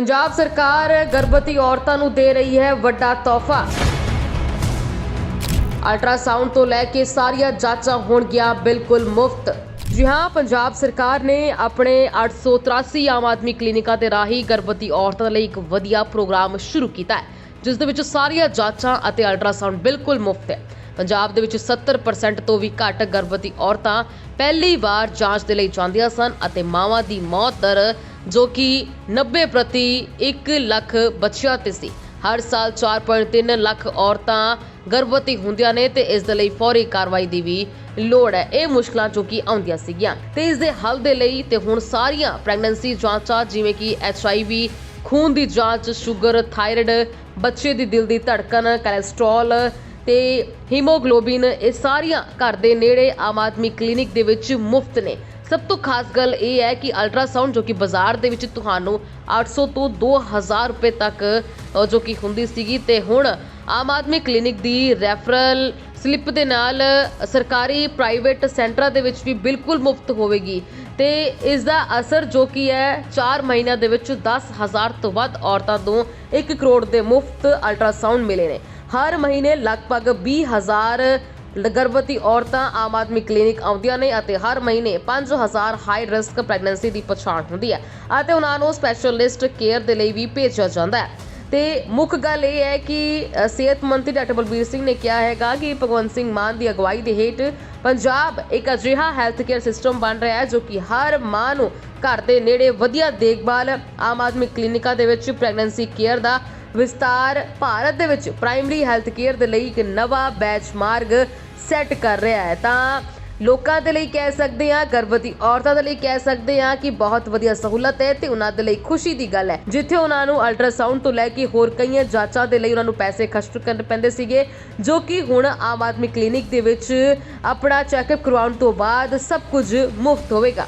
ਪੰਜਾਬ ਸਰਕਾਰ ਗਰਭਵਤੀ ਔਰਤਾਂ ਨੂੰ ਦੇ ਰਹੀ ਹੈ ਵੱਡਾ ਤੋਹਫਾ। ਅਲਟਰਾਸਾਊਂਡ ਤੋਂ ਲੈ ਕੇ ਸਾਰੀਆਂ ਜਾਂਚਾਂ ਹੋਣਗੀਆਂ ਬਿਲਕੁਲ ਮੁਫਤ। ਜੀ ਹਾਂ, ਪੰਜਾਬ ਸਰਕਾਰ ਨੇ ਆਪਣੇ 883 ਆਮ ਆਦਮੀ ਕਲੀਨਿਕਾਂ ਦੇ ਰਾਹੀਂ ਗਰਭਵਤੀ ਔਰਤਾਂ ਲਈ ਇੱਕ ਵਧੀਆ ਪ੍ਰੋਗਰਾਮ ਸ਼ੁਰੂ ਕੀਤਾ ਹੈ, ਜਿਸ ਦੇ ਵਿੱਚ ਸਾਰੀਆਂ ਜਾਂਚਾਂ ਅਤੇ ਅਲਟਰਾਸਾਊਂਡ ਬਿਲਕੁਲ ਮੁਫਤ ਹੈ। ਪੰਜਾਬ ਦੇ ਵਿੱਚ 70% ਤੋਂ ਵੀ ਘੱਟ ਗਰਭਵਤੀ ਔਰਤਾਂ ਪਹਿਲੀ ਵਾਰ ਜਾਂਚ ਦੇ ਲਈ ਜਾਂਦੀਆਂ ਸਨ ਅਤੇ ਮਾਵਾਂ ਦੀ ਮੌਤ ਦਰ ਜੋ ਕਿ 90 ਪ੍ਰਤੀ 1 ਲੱਖ ਬੱਚਿਆਂ ਤੇ ਸੀ। ਹਰ ਸਾਲ 4.3 ਲੱਖ ਔਰਤਾਂ ਗਰਭਵਤੀ ਹੁੰਦੀਆਂ ਨੇ ਤੇ ਇਸ ਦੇ ਲਈ ਫੌਰੀ ਕਾਰਵਾਈ ਦੀ ਵੀ ਲੋੜ ਹੈ। ਇਹ ਮੁਸ਼ਕਲਾਂ ਜੋ ਕਿ ਆਉਂਦੀਆਂ ਸੀਗੀਆਂ। ਤੇ ਇਸ ਦੇ ਹੱਲ ਦੇ ਲਈ ਤੇ ਹੁਣ ਸਾਰੀਆਂ ਪ੍ਰੈਗਨੈਂਸੀ ਜਾਂਚਾਂ, ਜਿਵੇਂ ਕਿ ਐਚਆਈਵੀ ਖੂਨ ਦੀ ਜਾਂਚ ਸ਼ੂਗਰ ਥਾਇਰਾਇਡ ਬੱਚੇ ਦੀ ਦਿਲ ਦੀ ਧੜਕਨ ਕੋਲੇਸਟ੍ਰੋਲ ਤੇ ਹੀਮੋਗਲੋਬਿਨ, ਇਹ ਸਾਰੀਆਂ ਘਰ ਦੇ ਨੇੜੇ ਆਮ ਆਦਮੀ ਕਲੀਨਿਕ ਦੇ ਵਿੱਚ ਮੁਫਤ ਨੇ। ਸਭ ਤੋਂ ਖਾਸ ਗੱਲ ਇਹ ਹੈ ਕਿ ਅਲਟਰਾਸਾਊਂਡ ਜੋ ਕਿ ਬਾਜ਼ਾਰ ਦੇ ਵਿੱਚ ਤੁਹਾਨੂੰ 800 ਤੋਂ 2000 ਰੁਪਏ ਤੱਕ ਜੋ ਕਿ ਹੁੰਦੀ ਸੀਗੀ ਤੇ ਹੁਣ ਆਮ ਆਦਮੀ ਕਲੀਨਿਕ ਦੀ ਰੈਫਰਲ ਸਲਿੱਪ ਦੇ ਨਾਲ ਸਰਕਾਰੀ ਪ੍ਰਾਈਵੇਟ ਸੈਂਟਰਾਂ ਦੇ ਵਿੱਚ ਵੀ ਬਿਲਕੁਲ ਮੁਫਤ ਹੋਵੇਗੀ ਤੇ ਇਸ ਦਾ ਅਸਰ ਜੋ ਕਿ ਹੈ 4 ਮਹੀਨਿਆਂ ਦੇ ਵਿੱਚ 10000 ਤੋਂ ਵੱਧ ਔਰਤਾਂ ਤੋਂ 1 ਕਰੋੜ ਦੇ ਮੁਫਤ ਅਲਟਰਾਸਾਊਂਡ ਮਿਲੇ ਨੇ। ਹਰ ਮਹੀਨੇ ਲਗਭਗ 20000 ਗਰਭਵਤੀ ਔਰਤਾਂ ਆਮ ਆਦਮੀ ਕਲੀਨਿਕ ਆਉਂਦੀਆਂ ਨੇ ਅਤੇ ਹਰ ਮਹੀਨੇ 5000 ਹਾਈ ਰਿਸਕ ਪ੍ਰੈਗਨੈਂਸੀ ਦੀ ਪਛਾਣ ਹੁੰਦੀ ਹੈ ਅਤੇ ਉਹਨਾਂ ਨੂੰ ਸਪੈਸ਼ਲਿਸਟ ਕੇਅਰ ਦੇ ਲਈ ਵੀ ਭੇਜਿਆ ਜਾਂਦਾ ਹੈ। ਤੇ ਮੁੱਖ ਗੱਲ ਇਹ ਹੈ ਕਿ ਸਿਹਤ ਮੰਤਰੀ ਡਾਕਟਰ ਬਲਬੀਰ ਸਿੰਘ ਨੇ ਕਿਹਾ ਹੈਗਾ ਕਿ ਭਗਵੰਤ ਸਿੰਘ ਮਾਨ ਦੀ ਅਗਵਾਈ ਦੇ ਹੇਠ ਪੰਜਾਬ ਇੱਕ ਅਜਿਹਾ ਹੈਲਥ ਕੇਅਰ ਸਿਸਟਮ ਬਣ ਰਿਹਾ ਹੈ ਜੋ ਕਿ ਹਰ ਮਾਂ ਨੂੰ ਘਰ ਦੇ ਨੇੜੇ ਵਧੀਆ ਦੇਖਭਾਲ, ਆਮ ਆਦਮੀ ਕਲੀਨਿਕਾਂ ਦੇ ਵਿੱਚ ਪ੍ਰੈਗਨੈਂਸੀ ਕੇਅਰ ਦਾ ਵਿਸਤਾਰ ਭਾਰਤ ਦੇ ਵਿੱਚ ਪ੍ਰਾਇਮਰੀ ਹੈਲਥ ਕੇਅਰ ਦੇ ਲਈ ਇੱਕ ਨਵਾਂ ਬੈਚਮਾਰਕ ਸੈੱਟ ਕਰ ਰਿਹਾ ਹੈ। ਤਾਂ ਲੋਕਾਂ ਦੇ ਲਈ ਕਹਿ ਸਕਦੇ ਹਾਂ, ਗਰਭਵਤੀ ਔਰਤਾਂ ਦੇ ਲਈ ਕਹਿ ਸਕਦੇ ਹਾਂ ਕਿ ਬਹੁਤ ਵਧੀਆ ਸਹੂਲਤ ਹੈ ਤੇ ਉਹਨਾਂ ਦੇ ਲਈ ਖੁਸ਼ੀ ਦੀ ਗੱਲ ਹੈ। ਜਿੱਥੇ ਉਹਨਾਂ ਨੂੰ ਅਲਟਰਾਸਾਊਂਡ ਤੋਂ ਲੈ ਕੇ ਹੋਰ ਕਈਆਂ ਜਾਂਚਾਂ ਦੇ ਲਈ ਉਹਨਾਂ ਨੂੰ ਪੈਸੇ ਖਰਚ ਕਰਨੇ ਪੈਂਦੇ ਸੀਗੇ, ਜੋ ਕਿ ਹੁਣ ਆਮ ਆਦਮੀ ਕਲੀਨਿਕ ਦੇ ਵਿੱਚ ਆਪਣਾ ਚੈੱਕਅਪ ਕਰਵਾਉਣ ਤੋਂ ਬਾਅਦ ਸਭ ਕੁਝ ਮੁਫਤ ਹੋਵੇਗਾ।